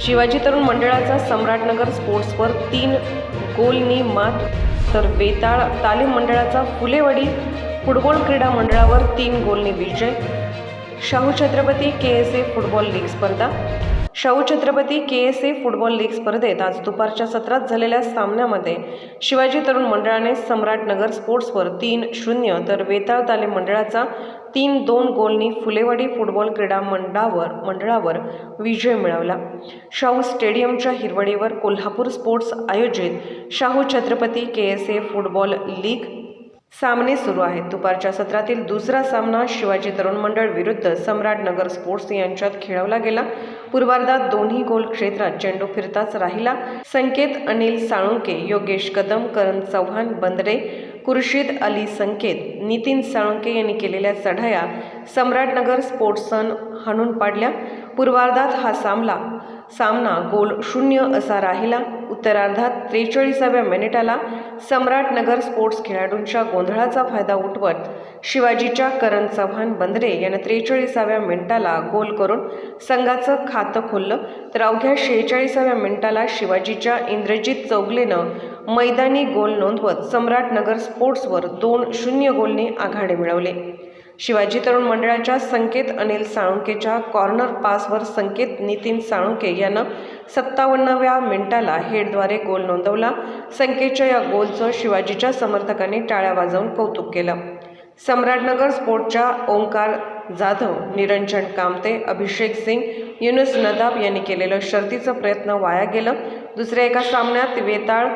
शिवाजी तरुण मंडळाचा सम्राटनगर स्पोर्ट्सवर तीन गोलनी मात तर बेताळ तालीम मंडळाचा फुलेवाडी फुटबॉल क्रीडा मंडळावर तीन गोलने विजय Shahu Chhatrapati K S A football league स्पर्धा Shahu Chhatrapati K S A football league स्पर्धेत आज दुपारच्या सत्रात झालेल्या सामन्यामध्ये शिवाजी तरुण मंडळाने सम्राटनगर स्पोर्ट्सवर तीन शून्य तर वेताळ तालीम मंडळाचा तीन दोन गोलनी फुलेवाडी फुटबॉल क्रीडा मंडळावर मंडळावर विजय मिळवला. शाहू स्टेडियमच्या हिरवडीवर कोल्हापूर स्पोर्ट्स आयोजित Shahu Chhatrapati K S A football league सामने सुरू आहेत. दुपारच्या सत्रातील दुसरा सामना शिवाजी तरुण मंडळ विरुद्ध सम्राटनगर स्पोर्ट्स यांच्यात खेळवला गेला. पूर्वार्धात दोन्ही गोल क्षेत्रात चेंडू फिरताच राहिला. संकेत अनिल साळुंके योगेश कदम करण चव्हाण बंदरे खुर्शीद अली संकेत नितीन साळुंके यांनी केलेल्या चढाया सम्राटनगर स्पोर्ट्सन हाणून पाडल्या. पूर्वार्धात हा सामना सामना गोल शून्य असा राहिला. उत्तरार्धात त्रेचाळीसाव्या मिनिटाला सम्राटनगर स्पोर्ट्स खेळाडूंच्या गोंधळाचा फायदा उठवत शिवाजीच्या करण चव्हाण बंदरे यानं त्रेचाळीसाव्या मिनिटाला गोल करून संघाचं खातं खोललं. तर अवघ्या शेहेचाळीसाव्या मिनिटाला शिवाजीच्या इंद्रजित चौगलेनं मैदानी गोल नोंदवत सम्राटनगर स्पोर्ट्सवर दोन शून्य गोलने आघाडी मिळवले. शिवाजी तरुण मंडळाच्या संकेत अनिल साळुंकेच्या कॉर्नर पासवर संकेत नितीन साळुंके यानं सत्तावन्नाव्या मिनिटाला हेडद्वारे गोल नोंदवला. संकेतच्या या गोलचं शिवाजीच्या समर्थकांनी टाळ्या वाजवून कौतुक केलं. सम्राटनगर स्पोर्टच्या ओंकार जाधव निरंजन कामते अभिषेक सिंग युनुस नदाब यांनी केलेलं शर्तीचं प्रयत्न वाया गेलं. दुसऱ्या एका सामन्यात वेताळ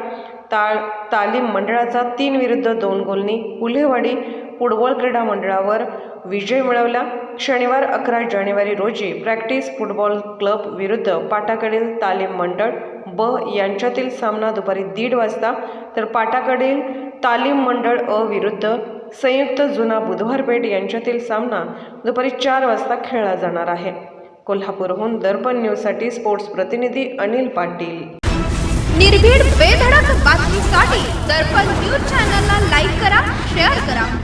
ताळ तालीम मंडळाचा तीन विरुद्ध दोन गोलनी. कुल्हेवाडी फुटबॉल क्रीडा मंडळावर विजय मिळवला. शनिवार अकरा जानेवारी रोजी प्रॅक्टिस फुटबॉल क्लब विरुद्ध पाटाकडील तालीम मंडळ ब यांच्यातील सामना दुपारी दीड वाजता तर पाटाकडील तालीम मंडळ अ विरुद्ध संयुक्त जुना बुधवार पेठ यांच्यातील सामना दुपारी चार वाजता खेळला जाणार आहे. कोल्हापूरहून दर्पण न्यूजसाठी स्पोर्ट्स प्रतिनिधी अनिल पाटील. निर्भीड बेधडक बातमीसाठी दर्पण न्यूज चॅनलला लाईक करा शेअर करा.